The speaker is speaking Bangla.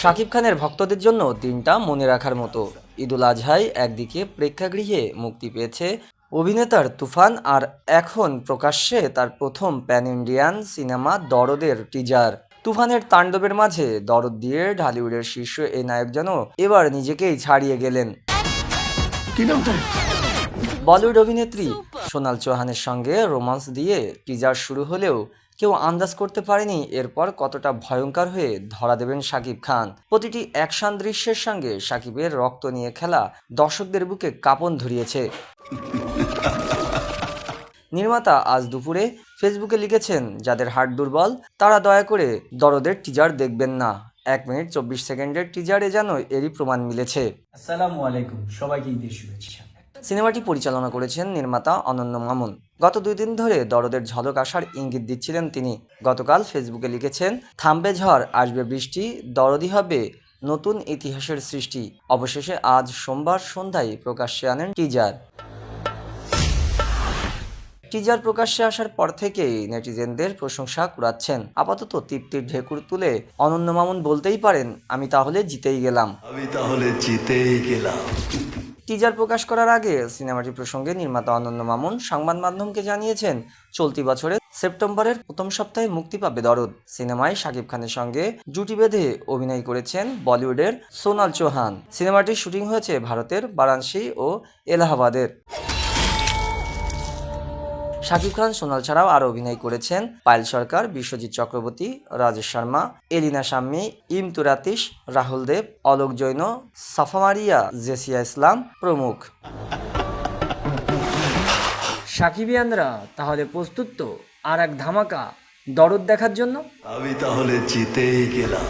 শাকিব খানের ভক্তদের জন্য দিনটা মনে রাখার মতো। ঈদুল আজহায় একদিকে প্রেক্ষাগৃহে মুক্তি পেয়েছে অভিনেতার তুফান আর এখন প্রকাশ্যে তার প্রথম প্যান ইন্ডিয়ান সিনেমা দরদের টিজার। তুফানের তাণ্ডবের মাঝে দরদ দিয়ে ঢালিউডের শীর্ষ এই নায়ক যেন এবার নিজেকেই ছাড়িয়ে গেলেন। বলিউড অভিনেত্রী সোনাল চৌহানের সঙ্গে রোমান্স দিয়ে টিজার শুরু হলেও কেউ আন্দাজ করতে পারেনি এরপর কতটা ভয়ঙ্কর হয়ে ধরা দেবেন শাকিব খান। প্রতিটি অ্যাকশন দৃশ্যের সঙ্গে শাকিবের রক্ত নিয়ে খেলা দর্শকদের বুকে কাঁপন ধরিয়েছে। নির্মাতা আজ দুপুরে ফেসবুকে লিখেছেন যাদের হার্ট দুর্বল তারা দয়া করে দরদের টিজার দেখবেন না। এক মিনিট চব্বিশ সেকেন্ডের টিজারে যেন এরই প্রমাণ মিলেছে। আসসালামু আলাইকুম সবাইকে ঈদের শুভেচ্ছা। সিনেমাটি পরিচালনা করেছেন নির্মাতা অনন্য মামুন। গত দুই দিন ধরে দরদের ঝলক আসার ইঙ্গিত দিচ্ছিলেন তিনি। গতকাল ফেসবুকে লিখেছেন, থামবে ঝড়, আসবে বৃষ্টি দরদি হবে নতুন ইতিহাসের সৃষ্টি। অবশেষে আজ সোমবার সন্ধ্যায় প্রকাশ্যে আনেন টিজার। টিজার প্রকাশ্যে আসার পর থেকেই নেটিজেনদের প্রশংসা কুড়াচ্ছেন। আপাতত তৃপ্তির ঢেকুর তুলে অনন্য মামুন বলতেই পারেন, আমি তাহলে জিতেই গেলাম। আমি তাহলে জিতেই গেলাম। টিজার প্রকাশ করার আগে সিনেমাটি প্রসঙ্গে নির্মাতা অনন্য মামুন সংবাদ মাধ্যমকে জানিয়েছেন, চলতি বছরের সেপ্টেম্বরের প্রথম সপ্তাহে মুক্তি পাবে দরদ। সিনেমায় শাকিব খানের সঙ্গে জুটি বেঁধে অভিনয় করেছেন বলিউডের সোনাল চৌহান। সিনেমাটির শুটিং হয়েছে ভারতের বারাণসী ও এলাহাবাদের। শাকিব খান সোনাল ছাড়াও আরও অভিনয় করেছেন পায়েল সরকার বিশ্বজিৎ চক্রবর্তী রাজেশ শর্মা এলিনা সাম্মি ইমতুরাতিশ রাহুল দেব অলোক জৈন সাফামারিয়া জেসিয়া ইসলাম প্রমুখ। সাকিবিয়ানরা তাহলে প্রস্তুত তো? আর এক ধামাকা দরদ দেখার জন্য? আমি তাহলে জিতেই গেলাম।